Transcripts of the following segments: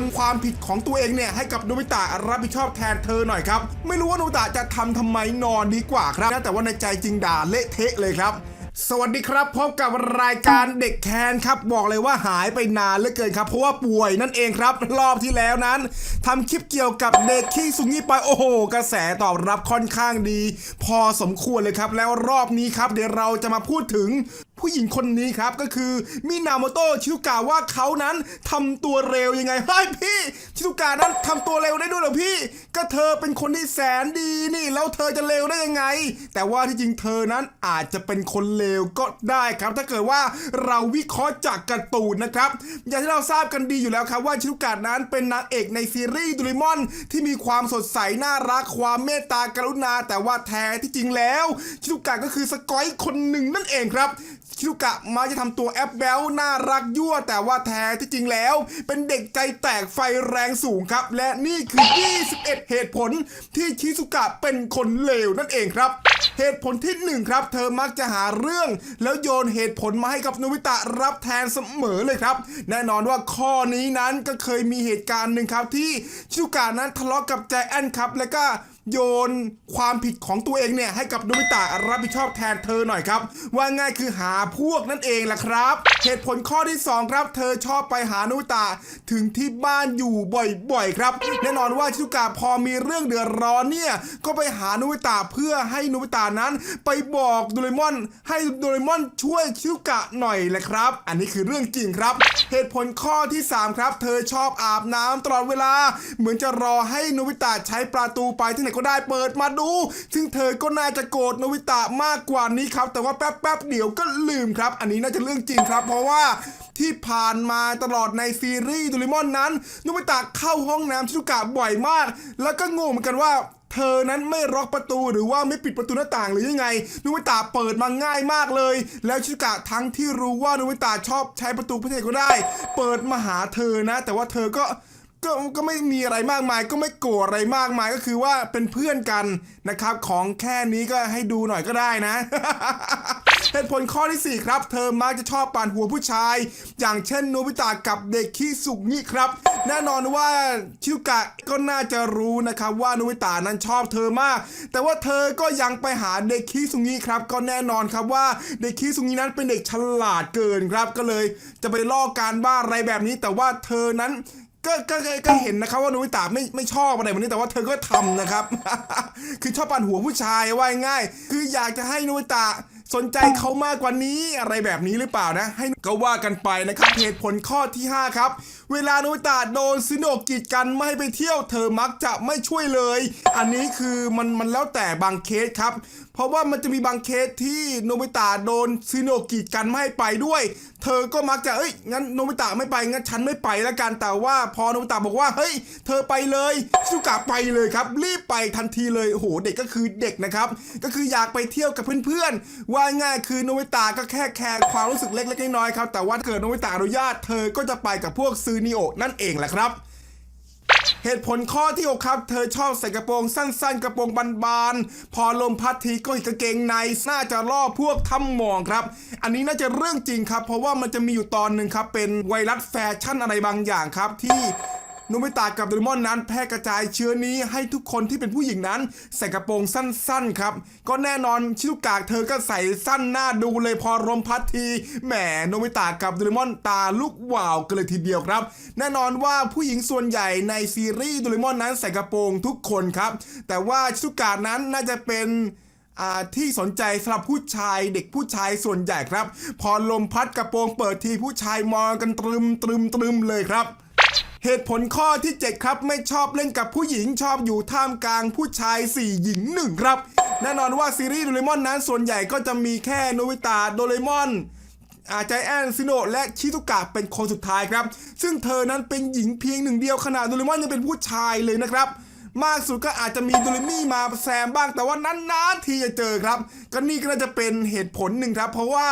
นความผิดของตัวเองเนี่ยให้กับโนบิตะรับผิดชอบแทนเธอหน่อยครับ ไม่รู้ว่าโนบิตะจะทำทำไมนอนดีกว่าครับแต่ว่าในใจจริงด่าเละเทะเลยครับสวัสดีครับพบกับรายการเด็กแคนครับ บอกเลยว่าหายไปนานเหลือเกินครับ เพราะว่าป่วยนั่นเองครับ รอบที่แล้วนั้นทำคลิปเกี่ยวกับเด็กขี้สุงี้ไปโอ้โห กระแสตอบรับค่อนข้างดี พอสมควรเลยครับ แล้วรอบนี้ครับ เดี๋ยวเราจะมาพูดถึง ผู้หญิงคนนี้ครับก็คือมินาโมโตะชิซุกะว่าเขานั้นทำตัวเร็วยังไงเฮ้ยพี่ชิซุกะนั้นทำตัวเร็วได้ด้วยเหรอพี่ ก็เธอเป็นคนที่แสนดีนี่ แล้วเธอจะเร็วได้ยังไง แต่ว่าที่จริงเธอนั้นอาจจะเป็นคนเลวก็ได้ครับ ถ้าเกิดว่าเราวิเคราะห์จากการ์ตูนนะครับอย่างที่เราทราบกันดีอยู่แล้วครับว่าชิซุกะนั้นเป็นนางเอกในซีรีส์ดูริมอนที่มีความสดใสน่ารักความเมตตากรุณา แต่ว่าแท้ที่จริงแล้วชิซุกะก็คือสกอยคนหนึ่งนั่นเองครับชิรุกะมาจะทำตัวแอปแบลน่ารักยั่ว แต่ว่าแท้ที่จริงแล้ว เป็นเด็กใจแตกไฟแรงสูงครับ และนี่คือ 21 เหตุผลที่ชิซุกะเป็นคนเลวนั่นเองครับ เหตุผลที่หนึ่งครับ เธอมักจะหาเรื่อง แล้วโยนเหตุผลมาให้กับโนบิตะรับแทนเสมอเลยครับ แน่นอนว่าข้อนี้นั้นก็เคยมีเหตุการณ์หนึ่งครับที่ชิซุกะนั้นทะเลาะกับใจแอนครับ แล้วก็โยนความผิดของตัวเองเนี่ยให้กับโนบิตะรับผิดชอบแทนเธอหน่อยครับ ว่าง่ายคือหาพวกนั่นเองแหละครับ เหตุผลข้อที่ 2 ครับ เธอชอบไปหาโนบิตะถึงที่บ้านอยู่บ่อยๆ ครับ แน่นอนว่าชิซุกะพอมีเรื่องเดือดร้อนเนี่ยก็ไปหาโนบิตะเพื่อให้โนบิตะนั้น ไปบอกโดเรมอน ให้โดเรมอนช่วยชิซุกะหน่อยแหละครับ อันนี้คือเรื่องจริงครับ เหตุผลข้อที่ 3 ครับ เธอชอบอาบน้ำตลอดเวลา เหมือนจะรอให้โนบิตะใช้ประตูไปที่ไหนก็ได้เปิดมาดู ซึ่งเธอก็น่าจะโกรธโนบิตะมากกว่านี้ครับ แต่ว่าแป๊บๆเดี๋ยวก็ลืมครับ อันนี้น่าจะเรื่องจริงครับ เพราะว่าที่ผ่านมาตลอดในซีรีส์โดูริมอนนั้นโนบิตะเข้าห้องน้ำชิซุกะบ่อยมาก แล้วก็งงเหมือนกันว่า เธอนั้นไม่ล็อกประตูหรือว่าไม่ปิดประตูหน้าต่างหรือยังไงนุวิตาเปิดมาง่ายมากเลย แล้วชิกะทั้งที่รู้ว่านุวิตาชอบใช้ประตูพิเศษก็ได้ เปิดมาหาเธอนะ แต่ว่าเธอก็ ก็ก็ไม่มีอะไรมากมาย ก็ไม่โกรธอะไรมากมาย ก็คือว่าเป็นเพื่อนกันนะครับ ของแค่นี้ก็ให้ดูหน่อยก็ได้นะ เหตุผลข้อที่ 4 ครับ เธอมักจะชอบปั่นหัวผู้ชาย อย่างเช่นโนบิตะกับเด็กขี้สุกนี่ครับ แน่นอนว่าชิวกะก็น่าจะรู้นะครับว่าโนบิตะนั้นชอบเธอมาก แต่ว่าเธอก็ยังไปหาเด็กขี้สุงี้ครับ ก็แน่นอนครับว่าเด็กขี้สุงี้นั้นเป็นเด็กฉลาดเกินครับ ก็เลยจะไปล่อการบ้าอะไรแบบนี้ แต่ว่าเธอนั้น ก็ก็ก็เห็นนะครับว่าโนบิตะไม่ไม่ชอบอะไรแบบนี้แต่ว่าเธอก็ทำนะครับ คือชอบปั่นหัวผู้ชายว่ายง่าย คืออยากจะให้โนบิตะสนใจเขามากกว่านี้อะไรแบบนี้หรือเปล่านะ ให้ก็ว่ากันไปนะครับเหตุผลข้อที่ 5 ครับ เวลาโนบิตะโดนซิโนกีดกันไม่ให้ไปเที่ยวเธอมักจะไม่ช่วยเลย อันนี้คือมันมันแล้วแต่บางเคสครับ เพราะว่ามันจะมีบางเคสที่โนบิตะโดนซิโนกีดกันไม่ให้ไปด้วย เธอก็มักจะเอ้ยงั้นโนบิตะไม่ไปงั้นฉันไม่ไปแล้วกันแต่ว่าพอโนบิตะบอกว่าเฮ้ย เธอไปเลยชิซุกะไปเลยครับ รีบไปทันทีเลยโอ้โหเด็กก็คือเด็กนะครับก็คืออยากไปเที่ยวกับเพื่อนๆว่าง่ายคือโนบิตะก็แค่แคร์ความรู้สึกเล็กๆน้อยๆครับแต่ว่าถ้าเกิดโนบิตะอนุญาตเธอก็จะไปกับพวกซูนิโอนั่นเองแหละครับ เหตุผลข้อที่6ครับเธอชอบใส่กระโปรงสั้น ๆ กระโปรงบานๆพอลมพัดทีก็เห็นกางเกงในน่าจะล่อพวกทำมองครับ อันนี้น่าจะเรื่องจริงครับ เพราะว่ามันจะมีอยู่ตอนหนึ่งครับเป็นไวรัสแฟชั่นอะไรบางอย่างครับที่ โนบิตะกับโดเรมอนนั้นแพร่กระจายเชื้อนี้ให้ทุกคนที่เป็นผู้หญิงนั้น ใส่กระโปรงสั้นๆครับ ก็แน่นอนชิลุกากเธอก็ใส่สั้นหน้าดูเลยพอลมพัดทีแหมโนบิตะกับโดเรมอนตาลุกวาวกันเลยทีเดียวครับ แน่นอนว่าผู้หญิงส่วนใหญ่ในซีรีส์โดเรมอนนั้นใส่กระโปรงทุกคนครับ แต่ว่าชิลุกานั้นน่าจะเป็นอ่าที่สนใจสำหรับผู้ชายเด็กผู้ชายส่วนใหญ่ครับ พอลมพัดกระโปรงเปิดทีผู้ชายมองกันตรึมตรึมตรึมเลยครับ เหตุผลข้อที่ 7 ครับ ไม่ชอบเล่นกับผู้หญิงชอบอยู่ท่ามกลางผู้ชาย 4 หญิง 1 ครับ แน่นอนว่าซีรีส์โดเรมอนนั้นส่วนใหญ่ก็จะมีแค่โนบิตะโดเรมอนอาใจแอนซิโนะและชิซุกะเป็นคนสุดท้ายครับ ซึ่งเธอนั้นเป็นหญิงเพียงหนึ่งเดียวขนาดโดเรมอนยังเป็นผู้ชายเลยนะครับ มากสุดก็อาจจะมีโดเรมี่มาแซมบ้างแต่ว่านานทีจะเจอครับ ก็นี่ก็น่าจะเป็นเหตุผลหนึ่งครับ เพราะว่า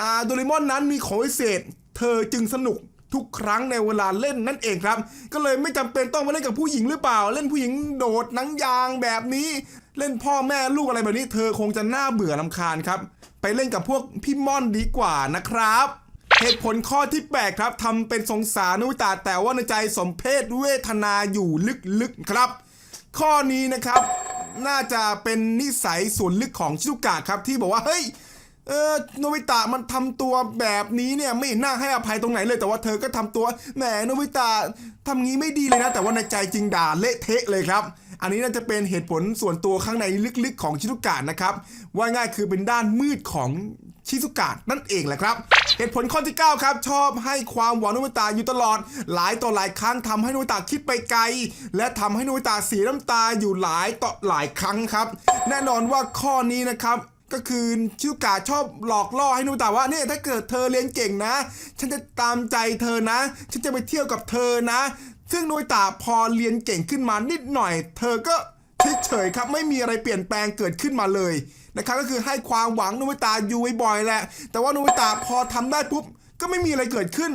อ่าโดเรมอนนั้นมีของพิเศษ เธอจึงสนุก ทุกครั้งในเวลาเล่นนั่นเองครับ ก็เลยไม่จำเป็นต้องมาเล่นกับผู้หญิงหรือเปล่า เล่นผู้หญิงโดดหนังยางแบบนี้ เล่นพ่อแม่ลูกอะไรแบบนี้ เธอคงจะน่าเบื่อลำคาญครับ ไปเล่นกับพวกพี่ม่อนดีกว่านะครับเหตุผลข้อที่แปดครับทำเป็นสงสารนบิตะแต่ว่าในใจสมเพศเวทนาอยู่ลึกๆครับ ข้อนี้นะครับ น่าจะเป็นนิสัยส่วนลึกของชิซุกะครับที่บอกว่าเฮ้ย เออโนบิตะมันทำตัวแบบนี้เนี่ยไม่น่าให้อภัยตรงไหนเลยแต่ว่าเธอก็ทำตัวแหมโนบิตะทำงี้ไม่ดีเลยนะ แต่ว่าในใจจริงด่าเละเทะเลยครับ อันนี้น่าจะเป็นเหตุผลส่วนตัวข้างในลึกๆของชิซุกะนะครับ ว่าง่ายคือเป็นด้านมืดของชิซุกะนั่นเองแหละครับ เหตุผลข้อที่ 9 ครับ ชอบให้ความหวังโนบิตะอยู่ตลอด หลายต่อหลายครั้งทำให้โนบิตะคิดไปไกล และทำให้โนบิตะเสียน้ำตาอยู่หลายต่อหลายครั้งครับ แน่นอนว่าข้อนี้นะครับ ก็คือชิวกาชอบหลอกล่อให้นบิตะว่าเนี่ยถ้าเกิดเธอเรียนเก่งนะ ฉันจะตามใจเธอนะ ฉันจะไปเที่ยวกับเธอนะ ซึ่งนบิตะพอเรียนเก่งขึ้นมานิดหน่อย เธอก็เฉยๆครับไม่มีอะไรเปลี่ยนแปลงเกิดขึ้นมาเลยนะครับก็คือให้ความหวังนบิตะอยู่บ่อยๆแหละ แต่ว่านบิตะพอทำได้ปุ๊บก็ไม่มีอะไรเกิดขึ้น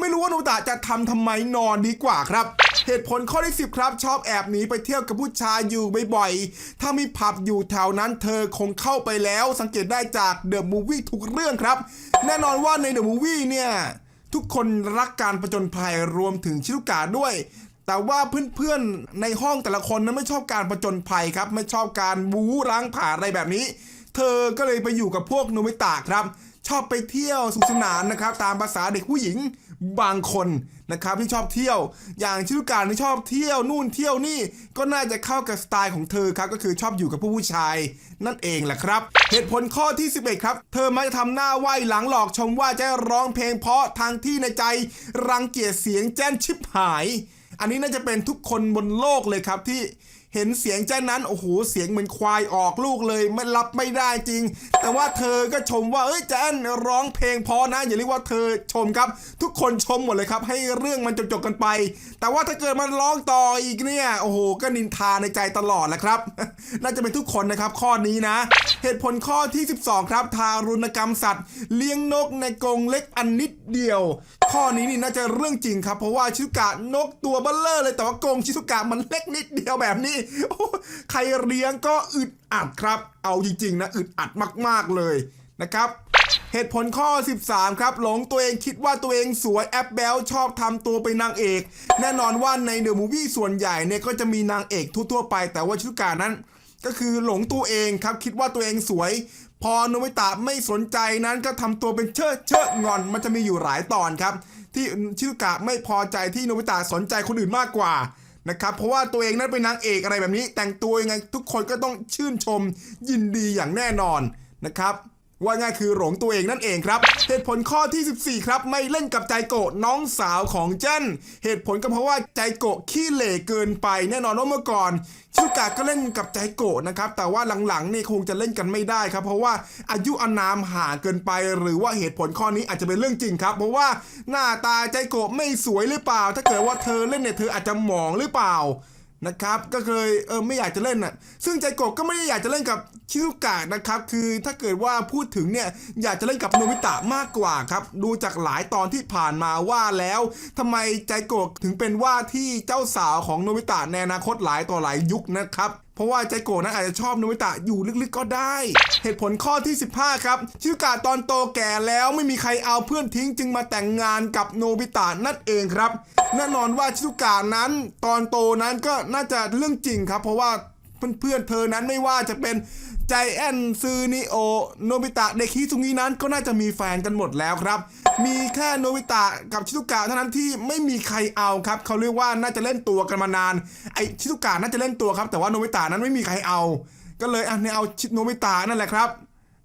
ไม่รู้ว่าโนบิตะจะทำทำไมนอนดีกว่าครับ เหตุผลข้อที่ 10 ครับ ชอบแอบหนีไปเที่ยวกับผู้ชายอยู่บ่อยๆ ถ้ามีผับอยู่แถวนั้นเธอคงเข้าไปแล้ว สังเกตได้จากเดอะมูฟวี่ทุกเรื่องครับ แน่นอนว่าในเดอะมูฟวี่เนี่ยทุกคนรักการประจนภัยรวมถึงชิลุกาด้วยแต่ว่าเพื่อนๆ ในห้องแต่ละคนนั้นไม่ชอบการประจนภัยครับ ไม่ชอบการบู๊ล้างผ่าอะไรแบบนี้ เธอก็เลยไปอยู่กับพวกโนบิตะครับ ชอบไปเที่ยวสนุกสนานนะครับ ตามภาษาเด็กผู้หญิงบางคนนะครับที่ชอบเที่ยว อย่างชิลุการที่ชอบเที่ยวนู่นเที่ยวนี่ก็น่าจะเข้ากับสไตล์ของเธอครับก็คือชอบอยู่กับผู้ผู้ชาย นั่นเองแหละครับ เหตุผลข้อที่ 11 ครับ เธอมักจะทำหน้าไหว้หลังหลอกชมว่าจะร้องเพลงเพราะทางที่ในใจรังเกียจเสียงแจ้นชิบหาย อันนี้น่าจะเป็นทุกคนบนโลกเลยครับที่ เห็นเสียงแจ้นนั้นโอ้โหเสียงเหมือนควายออกลูกเลยไม่รับไม่ได้จริง แต่ว่าเธอก็ชมว่าเอ้ยแจ้นร้องเพลงพอนะอย่าเรียกว่าเธอชมครับ ทุกคนชมหมดเลยครับ ให้เรื่องมันจบๆกันไป แต่ว่าถ้าเกิดมันร้องต่ออีกเนี่ยโอ้โหก็นินทาในใจตลอดแหละครับ น่าจะเป็นทุกคนนะครับข้อนี้นะ เหตุผลข้อที่ 12 ครับ ทารุณกรรมสัตว์ เลี้ยงนกในกรงเล็กอันนิดเดียว ข้อนี้นี่น่าจะเรื่องจริงครับ เพราะว่าชิซุกะนกตัวเบลเลอร์เลยแต่ว่ากรงชิซุกะมันเล็กนิดเดียวแบบนี้ใครเลี้ยงก็อึดอัดครับ เอาจริงๆนะอึดอัดมากๆเลยนะครับ เหตุผลข้อ 13 ครับ หลงตัวเองคิดว่าตัวเองสวยแอปเบลชอบทำตัวเป็นนางเอก แน่นอนว่าในเดอะมูวี่ส่วนใหญ่เนี่ยก็จะมีนางเอกทั่วๆไป แต่ว่าชิซุกะนั้น ก็คือหลงตัวเองครับคิดว่าตัวเองสวย พอโนบิตะไม่สนใจนั้นก็ทำตัวเป็นเชิดเชิดงอนมันจะมีอยู่หลายตอนครับ ที่ชิซุกะไม่พอใจที่โนบิตะสนใจคนอื่นมากกว่า นะครับเพราะว่าตัวเองนั้นเป็นนางเอกอะไรแบบนี้ แต่งตัวยังไงทุกคนก็ต้องชื่นชมยินดีอย่างแน่นอนนะครับ ว่าง่ายคือหลงตัวเองนั่นเองครับเหตุผลข้อที่ 14 ครับไม่เล่นกับใจโกะน้องสาวของเจนเหตุผลก็เพราะว่าใจโกะขี้เหร่เกินไปแน่นอนว่าเมื่อก่อนชิกะก็เล่นกับใจโกะนะครับแต่ว่าหลังๆนี่คงจะเล่นกันไม่ได้ครับ เพราะว่าอายุอานามห่างเกินไป หรือว่าเหตุผลข้อนี้อาจจะเป็นเรื่องจริงครับ เพราะว่าหน้าตาใจโกะไม่สวยหรือเปล่า ถ้าเกิดว่าเธอเล่นเนี่ยเธออาจจะหมองหรือเปล่า นะครับ ก็เลยเออไม่อยากจะเล่นน่ะ ซึ่งใจโกะก็ไม่ได้อยากจะเล่นกับชิซุกะนะครับ คือถ้าเกิดว่าพูดถึงเนี่ยอยากจะเล่นกับโนบิตะมากกว่าครับ ดูจากหลายตอนที่ผ่านมาว่าแล้วทำไมใจโกะถึงเป็นว่าที่เจ้าสาวของโนบิตะในอนาคตหลายต่อหลายยุคนะครับ ราะว่าใจโกะนั้นอาจจะชอบโนบิตะอยู่ลึกๆก็ได้ เหตุผลข้อที่ 15 ครับ ชิซุกะตอนโตแก่แล้วไม่มีใครเอาเพื่อนทิ้งจึงมาแต่งงานกับโนบิตะนั่นเองครับ แน่นอนว่าชิซุกะนั้นตอนโตนั้นก็น่าจะเรื่องจริงครับ เพราะว่าเพื่อนๆเธอนั้นไม่ว่าจะเป็นใจแอนซือนิโอโนบิตะเด็กฮิซุงินั้นก็น่าจะมีแฟนกันหมดแล้วครับ มีแค่โนบิตะกับชิซุกะเท่านั้นที่ไม่มีใครเอาครับเขาเรียกว่าน่าจะเล่นตัวกันมานานไอชิซุกะน่าจะเล่นตัวครับ แต่ว่าโนบิตะนั้นไม่มีใครเอา ก็เลยอะเนี่ยเอาชิโนบิตะนั่นแหละครับ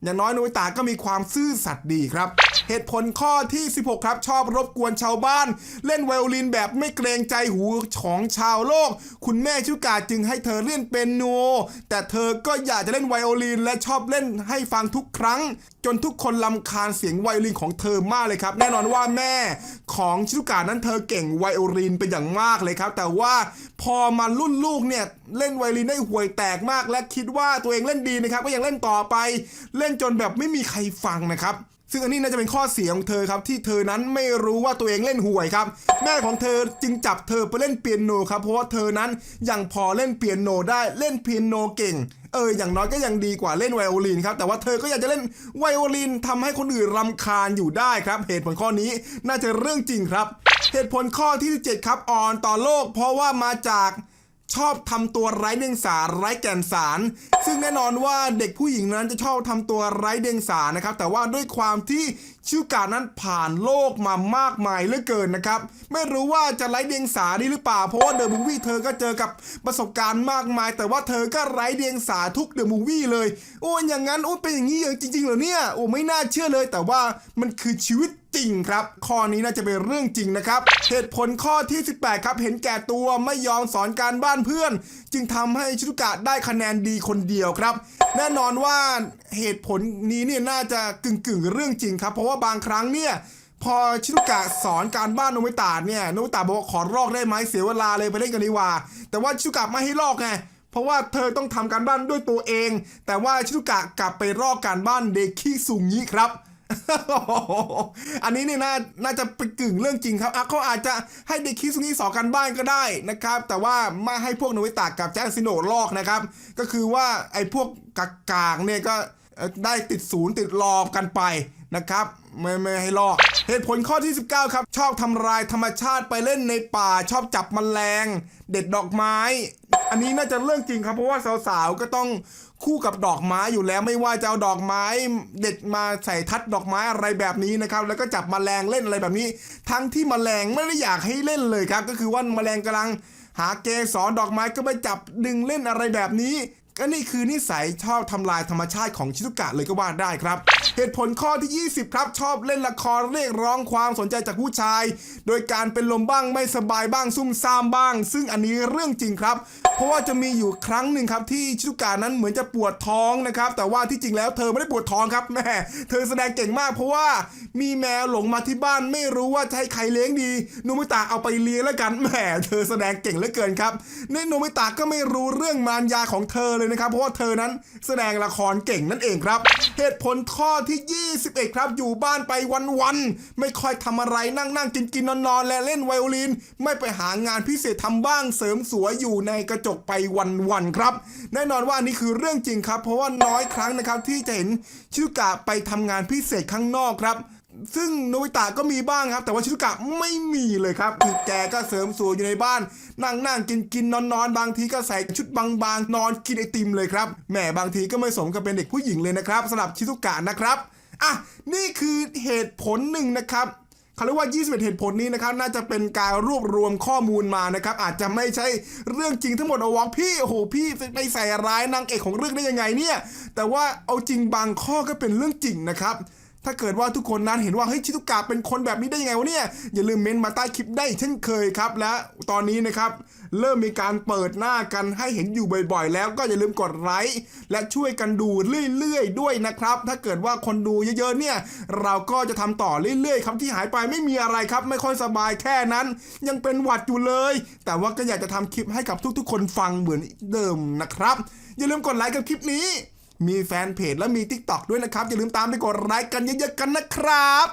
อย่างน้อยโนบิตะก็มีความซื่อสัตย์ดีครับ เหตุผลข้อที่ 16 ครับ ชอบรบกวนชาวบ้าน เล่นไวโอลินแบบไม่เกรงใจหูของชาวโลก คุณแม่ชิวกาจึงให้เธอเล่นเป็นโน แต่เธอก็อยากจะเล่นไวโอลิน และชอบเล่นให้ฟังทุกครั้ง จนทุกคนลำคาญเสียงไวโอลินของเธอมากเลยครับ แน่นอนว่าแม่ของชิวกานั้นเธอเก่งไวโอลินเป็นอย่างมากเลยครับ แต่ว่า พอมารุ่นลูกเนี่ยเล่นไวโอลินได้ห่วยแตกมาก และคิดว่าตัวเองเล่นดีนะครับก็ยังเล่นต่อไป เล่นจนแบบไม่มีใครฟังนะครับซึ่งอันนี้น่าจะเป็นข้อเสียของเธอครับที่เธอนั้นไม่รู้ว่าตัวเองเล่นห่วยครับ แม่ของเธอจึงจับเธอไปเล่นเปียโนครับเพราะว่าเธอนั้นยังพอเล่นเปียโนได้เล่นเปียโนเก่งเอออย่างน้อยก็ยังดีกว่าเล่นไวโอลินครับแต่ว่าเธอก็อยากจะเล่นไวโอลินทำให้คนอื่นรำคาญอยู่ได้ครับ เหตุผลข้อนี้น่าจะเรื่องจริงครับ เหตุผลข้อที่ 17 ครับอ่อนต่อโลก เพราะว่ามาจากชอบทำตัวไร้เดียงสาไร้แก่นสาร ซึ่งแน่นอนว่าเด็กผู้หญิงนั้นจะชอบทำตัวไร้เดียงสานะครับ แต่ว่าด้วยความที่ ชิวกานั้นผ่านโลกมามากมายเหลือเกินนะครับ ไม่รู้ว่าจะไร้เดียงสาดีหรือเปล่า เพราะว่าเดอะมูวี่เธอก็เจอกับประสบการณ์มากมาย แต่ว่าเธอก็ไร้เดียงสาทุกเดอะมูวี่เลย โอ้ยอย่างนั้นโอ้เป็นอย่างนี้จริงๆเหรอเนี่ย โอ้ไม่น่าเชื่อเลย แต่ว่ามันคือชีวิตจริงครับ ข้อนี้น่าจะเป็นเรื่องจริงนะครับ เหตุผลข้อที่ 18 ครับเห็นแก่ตัวไม่ยอมสอนการบ้านเพื่อน จึงทำให้ชิตุกะได้คะแนนดีคนเดียวครับ แน่นอนว่าเหตุผลนี้เนี่ยน่าจะกึ่งกึ่งๆเรื่องจริงครับ เพราะว่าบางครั้งเนี่ยพอชิตุกะสอนการบ้านโนมิตะเนี่ยโนมิตะบอกว่าขอลอกได้ไหมเสียเวลาเลยไปเล่นกันดีกว่า แต่ว่าชิตุกะไม่ให้ลอกไงเพราะว่าเธอต้องทำการบ้านด้วยตัวเอง แต่ว่าชิตุกะกลับไปลอกการบ้านเดคิซุงิครับ อันนี้เนี่ยน่าน่าจะเป็นกึ่งเรื่องจริงครับอะเขาอาจจะให้เด็กคิดซุงี้สอนกันบ้านก็ได้นะครับ แต่ว่าไม่ให้พวกนวิตะกับแจ็คซิโนลอกนะครับ ก็คือว่าไอ้พวกกากางเนี่ยก็ได้ติดศูนย์ติดรอบกันไปนะครับไม่ไม่ให้ลอกเหตุผลข้อที่ 19 ครับ ชอบทำลายธรรมชาติไปเล่นในป่าชอบจับแมลง เด็ดดอกไม้ อันนี้น่าจะเรื่องจริงครับ เพราะว่าสาวๆก็ต้องคู่กับดอกไม้อยู่แล้วไม่ว่าจะเอาดอกไม้เด็ดมาใส่ทัดดอกไม้อะไรแบบนี้นะครับ แล้วก็จับแมลงเล่นอะไรแบบนี้ ทั้งที่แมลงไม่ได้อยากให้เล่นเลยครับ ก็คือว่าแมลงกำลัง หาเกสรดอกไม้ก็ไปจับดึงเล่นอะไรแบบนี้ก็นี่คือนิสัยชอบทำลายธรรมชาติของชิตุกะเลยก็ว่าได้ครับ เหตุผลข้อที่ 20 ครับชอบเล่นละครเรียกร้องความสนใจจากผู้ชาย โดยการเป็นลมบ้างไม่สบายบ้างซุ่มซ่ามบ้าง ซึ่งอันนี้เรื่องจริงครับ เพราะว่าจะมีอยู่ครั้งหนึ่งครับที่ชิตุกะนั้นเหมือนจะปวดท้องนะครับแต่ว่าที่จริงแล้วเธอไม่ได้ปวดท้องครับแม่เธอแสดงเก่งมาก เพราะว่ามีแมวหลงมาที่บ้านไม่รู้ว่าจะให้ใครเลี้ยงดีโนมิตะเอาไปเลี้ยงแล้วกันแหมเธอแสดงเก่งเหลือเกินครับในโนมิตะก็ไม่รู้เรื่องมารยาของเธอเลยนะครับ เพราะว่าเธอนั้นแสดงละครเก่งนั่นเองครับ เหตุผลข้อที่ 21 ครับ อยู่บ้านไปวันๆไม่ค่อยทำอะไรนั่งนั่งกินกินนอนนอนๆและเล่นไวโอลิน ไม่ไปหางานพิเศษทำบ้างเสริมสวยอยู่ในกระจกไปวันๆครับ แน่นอนว่านี่คือเรื่องจริงครับ เพราะว่าน้อยครั้งนะครับที่จะเห็นชิซุกะไปทำงานพิเศษข้างนอกครับ ซึ่งโนบิตะก็มีบ้างครับ แต่ว่าชิซุกะไม่มีเลยครับคือแกก็เสริมสวยอยู่ในบ้าน นั่งนั่งกินกินนอนนอนบางทีก็ใส่ชุดบางๆ นอนกินไอติมเลยครับแหมบางทีก็ไม่สมกับเป็นเด็กผู้หญิงเลยนะครับสำหรับชิซุกะนะครับอะนี่คือเหตุผลหนึ่งนะครับเขาเรียกว่า 21 เหตุผลนี้นะครับ น่าจะเป็นการรวบรวมข้อมูลมานะครับ อาจจะไม่ใช่เรื่องจริงทั้งหมดเอาวอกพี่ โอ้โห พี่ไปใส่ร้ายนางเอกของเรื่องได้ยังไงเนี่ย แต่ว่าเอาจริงบางข้อก็เป็นเรื่องจริงนะครับ ถ้าเกิดว่าทุกคนนั้นเห็นว่าเฮ้ยชิตุกะเป็นคนแบบนี้ได้ยังไงวะเนี่ย อย่าลืมเมนต์มาใต้คลิปได้เช่นเคยครับ และตอนนี้นะครับ เริ่มมีการเปิดหน้ากันให้เห็นอยู่บ่อยๆ แล้วก็อย่าลืมกดไลค์และช่วยกันดูเรื่อยๆ ด้วยนะครับ ถ้าเกิดว่าคนดูเยอะๆเนี่ย เราก็จะทำต่อเรื่อยๆ ครับที่หายไปไม่มีอะไรครับ ไม่ค่อยสบายแค่นั้น ยังเป็นหวัดอยู่เลย แต่ว่าก็อยากจะทำคลิปให้กับทุกๆ คนฟังเหมือนเดิมนะครับ อย่าลืมกดไลค์กับคลิปนี้ มีแฟนเพจและมี t ิ k t o k ด้วยนะครับ อย่าลืมตามไปกดไลค์กันเยอะๆกันนะครับ